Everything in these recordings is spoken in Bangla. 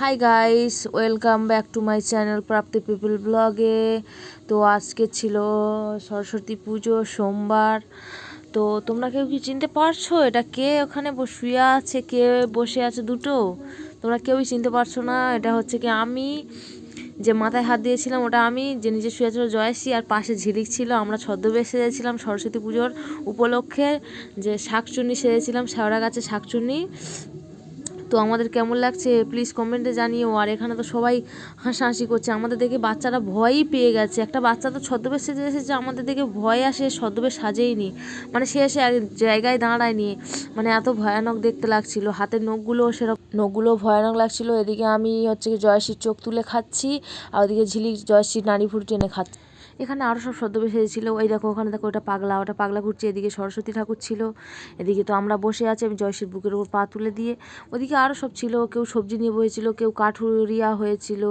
Hi guys welcome back to my channel Prapti people ব্লগে তো আজকে ছিল সরস্বতী পুজো, সোমবার। তো তোমরা কেউ কি চিনতে পারছ এটা কে? ওখানে শুয়ে আছে কে? বসে আছে দুটো। তোমরা কেউই চিনতে পারছ না, এটা হচ্ছে কি আমি। যে মাথায় হাত দিয়েছিলাম ওটা আমি, যে নিজে শুয়ে ছিল জয়শ্রী, আর পাশে ঝিলিক ছিল। আমরা ছদ্মবেশ সেজেছিলাম সরস্বতী পুজোর উপলক্ষে। যে শাকচুন্নি সেজেছিলাম শেওড়া গাছে শাকচুন্নি। তো আমাদের কেমন লাগছে? প্লিজ কমেন্টে জানিও। আর এখানে তো সবাই হাসাহাসি করছে। আমাদের দেখে বাচ্চারা ভয়ই পেয়ে গেছে। একটা বাচ্চা তো ছদ্মবেশ সেজে এসেছে, আমাদের দেখে ভয় আসে, ছদ্মবেশ সাজেইনি। মানে সে এসে এক জায়গায় দাঁড়ায়নি। মানে এত ভয়ানক দেখতে লাগছিল। হাতের নখগুলো সেরকম নখগুলো ভয়ানক লাগছিল। এদিকে আমি হচ্ছে জয়শ্রীর চোখ তুলে খাচ্ছি, আর ওদিকে ঝিলিক জয়শ্রীর নাড়ি ফুট টেনে খাচ্ছে। এখানে আরও সব ছদ্মবেশ এসেছিল। ওই দেখো, ওখানে দেখো, ওটা পাগলা ওটা পাগলা ঘুরছে। এদিকে সরস্বতী ঠাকুর ছিল, এদিকে তো আমরা বসে আছি, আমি জয়শ্রীর বুকের উপর পা তুলে দিয়ে। ওদিকে আরও সব ছিল, কেউ সবজি নিয়ে বসেছিল, কেউ কাঠুরিয়া হয়েছিল,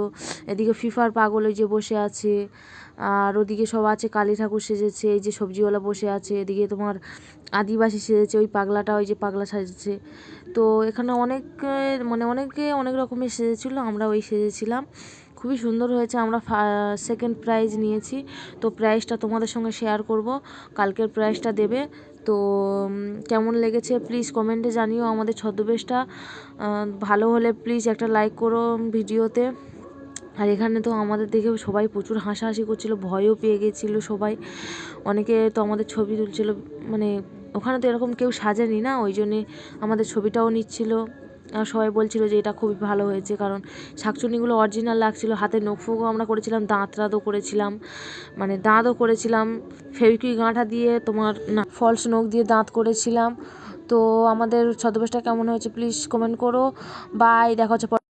এদিকে ফিফার পাগল ওই যে বসে আছে, আর ওদিকে সব আছে, কালী ঠাকুর সেজেছে, এই যে সবজিওয়ালা বসে আছে, এদিকে তোমার আদিবাসী সেজেছে, ওই পাগলাটা ওই যে পাগলা সাজেছে। তো এখানে অনেক মানে অনেকে অনেক রকমের সেজেছিলো আমরা ওই সেজেছিলাম। খুবই সুন্দর হয়েছে। আমরা সেকেন্ড প্রাইজ নিয়েছি। তো প্রাইজটা তোমাদের সঙ্গে শেয়ার করব। কালকের প্রাইজটা দেবে। তো কেমন লেগেছে প্লিজ কমেন্টে জানিও আমাদের ছদ্মবেশটা। ভালো হলে প্লিজ একটা লাইক করো ভিডিওতে। আর এখানে তো আমাদের দেখে সবাই প্রচুর হাসাহাসি করছিল, ভয়ও পেয়ে গেছিল সবাই। অনেকে তো আমাদের ছবি তুলছিল মানে ওখানে তো এরকম কেউ সাজেনি না, ওই জন্যে আমাদের ছবিটাও নিচ্ছিল। সবাই বলছিল যে এটা খুবই ভালো হয়েছে, কারণ শাকচুনিগুলো অরিজিনাল লাগছিল, হাতে নখ ফোকও আমরা করেছিলাম দাঁত করেছিলাম মানে দাঁতও করেছিলাম, ফেভিকুইক গাঁঠা দিয়ে তোমার না ফলস নখ দিয়ে দাঁত করেছিলাম। তো আমাদের ছদ্মবেশটা কেমন হয়েছে প্লিজ কমেন্ট করো। বাই দেখা হচ্ছে